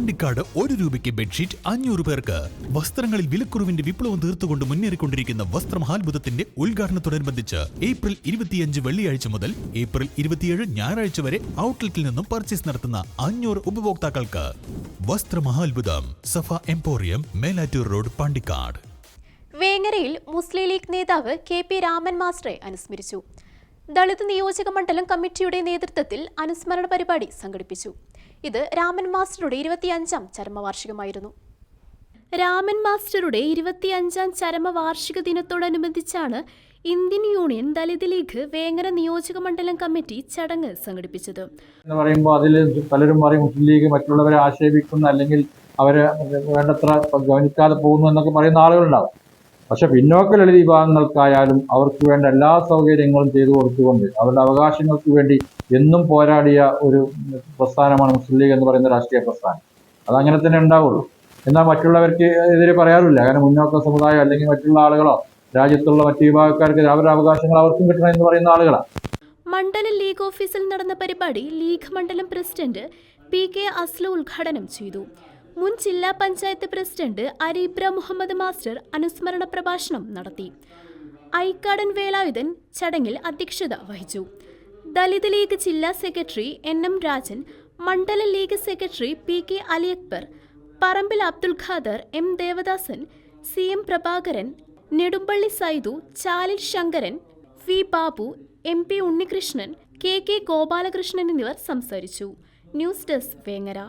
പാണ്ടിക്കാട് ഒരു രൂപയ്ക്ക് ബെഡ്ഷീറ്റ് അഞ്ഞൂറ് പേർക്ക്. വസ്ത്രങ്ങളിൽ വിലക്കുറവിന്റെ വിപ്ലവം തീർത്തുകൊണ്ട് മുന്നേറിക്കൊണ്ടിരിക്കുന്ന വസ്ത്രമഹാത്ഭുതത്തിന്റെ ഉദ്ഘാടനത്തോടനുബന്ധിച്ച് ഏപ്രിൽ ഇരുപത്തിയഞ്ച് വെള്ളിയാഴ്ച മുതൽ ഏപ്രിൽ ഇരുപത്തിയേഴ് ഞായറാഴ്ച വരെ ഔട്ട്ലെറ്റിൽ നിന്നും പർച്ചേസ് നടത്തുന്ന അഞ്ഞൂറ് ഉപഭോക്താക്കൾക്ക്. വസ്ത്രമഹാത്ഭുതം. Safa emporium Melattur road Pandikkad. വേങ്ങരയിൽ Muslim League നേതാവ് കെ പി രാമൻ മാസ്റ്ററെ അനുസ്മരിച്ചു. ദളിത് നിയോജക മണ്ഡലം കമ്മിറ്റിയുടെ നേതൃത്വത്തിൽ അനുസ്മരണ പരിപാടി സംഘടിപ്പിച്ചു. ഇത് രാമൻ മാസ്റ്ററുടെ ഇരുപത്തിയഞ്ചാം ചരമവാർഷികമായിരുന്നു. രാമൻ മാസ്റ്ററുടെ ഇരുപത്തിയഞ്ചാം ചരമവാർഷിക ദിനത്തോടനുബന്ധിച്ചാണ് ഇന്ത്യൻ യൂണിയൻ ദളിത് ലീഗ് വേങ്ങര നിയോജക മണ്ഡലം കമ്മിറ്റി ചടങ്ങ് സംഘടിപ്പിച്ചത്. എന്ന് പറയുമ്പോൾ അതിൽ പലരും പറയും മുസ്ലിം ലീഗ് മറ്റുള്ളവരെ ആക്ഷേപിക്കുന്ന അല്ലെങ്കിൽ അവരെ വേണ്ടത്ര ഗവനിക്കാതെ പോകുന്നു എന്നൊക്കെ പറയുന്ന ആളുകളുണ്ടാവും. പക്ഷെ പിന്നോക്ക ലളിത വിഭാഗങ്ങൾക്കായാലും അവർക്ക് വേണ്ട എല്ലാ സൗകര്യങ്ങളും ചെയ്തു കൊടുത്തുകൊണ്ട് അവരുടെ അവകാശങ്ങൾക്ക് വേണ്ടി എന്നും പോരാടിയ ഒരു പ്രസ്ഥാനമാണ് മുസ്ലിം ലീഗ് എന്ന് പറയുന്ന രാഷ്ട്രീയ പ്രസ്ഥാനം. അതങ്ങനെ തന്നെ ഉണ്ടാവുള്ളൂ. എന്നാൽ മറ്റുള്ളവർക്ക് എതിരെ പറയാറില്ല. കാരണം മുന്നോക്ക സമുദായം അല്ലെങ്കിൽ മറ്റുള്ള ആളുകളോ രാജ്യത്തുള്ള മറ്റു വിഭാഗക്കാർക്ക് അവരുടെ അവകാശങ്ങൾ അവർക്കും കിട്ടണം എന്ന് പറയുന്ന ആളുകളാണ്. മണ്ഡലം ലീഗ് ഓഫീസിൽ നടന്ന പരിപാടി ലീഗ് മണ്ഡലം പ്രസിഡന്റ് പി കെ അസ്ലു ഉദ്ഘാടനം ചെയ്തു. മുൻ ജില്ലാ പഞ്ചായത്ത് പ്രസിഡന്റ് അരീബ്ര മുഹമ്മദ് മാസ്റ്റർ അനുസ്മരണ പ്രഭാഷണം നടത്തി. ഐക്കാടൻ വേലായുധൻ ചടങ്ങിൽ അധ്യക്ഷത വഹിച്ചു. ദലിത് ലീഗ് ജില്ലാ സെക്രട്ടറി എൻ എം രാജൻ മണ്ഡല League secretary P K Ali Akbar Parambil Abdul Khader M Devadasan C M Prabhakaran Nedumpally Saidu Chalil Sankaran V Babu M P Unnikrishnan K K Gopalakrishnan എന്നിവർ സംസാരിച്ചു. News desk Vengara.